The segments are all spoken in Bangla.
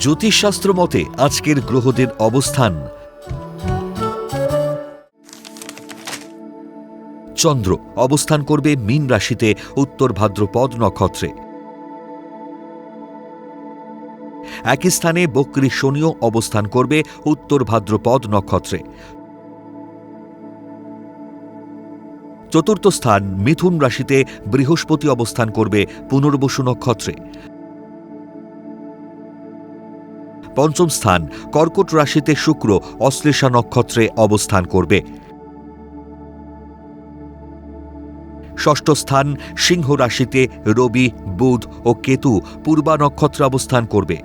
জ্যোতিষশাস্ত্র মতে আজকের গ্রহদের অবস্থান। চন্দ্র অবস্থান করবে মীন রাশিতে, উত্তর ভাদ্রপদ নক্ষত্রে। একই স্থানে বক্রী শনিও অবস্থান করবে, উত্তর ভাদ্রপদ নক্ষত্রে। চতুর্থ স্থান মিথুন রাশিতে বৃহস্পতি অবস্থান করবে, পুনর্বসু নক্ষত্রে। পঞ্চম স্থান, কর্কট রাশিতে শুক্র, অশ্লেষা নক্ষত্রে অবস্থান করবে। ষষ্ঠ স্থান, সিংহ রাশিতে রবি, বুধ ও কেতু পূর্বা নক্ষত্রে অবস্থান করবে।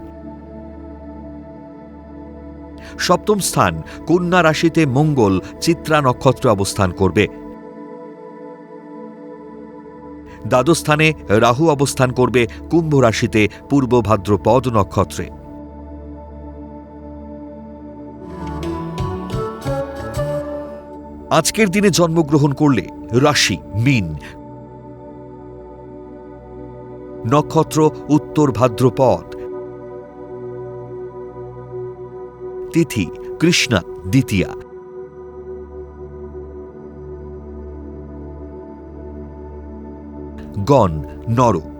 সপ্তম স্থান, কন্যা রাশিতে মঙ্গল, চিত্রা নক্ষত্রে অবস্থান করবে। দ্বাদশ স্থানে রাহু অবস্থান করবে, কুম্ভ রাশিতে পূর্ব ভাদ্রপদ নক্ষত্রে। আজকের দিনে জন্মগ্রহণ করলে রাশি মিন। নক্ষত্র উত্তর ভাদ্রপদ। তিথি কৃষ্ণা দ্বিতীয়া। গণ নর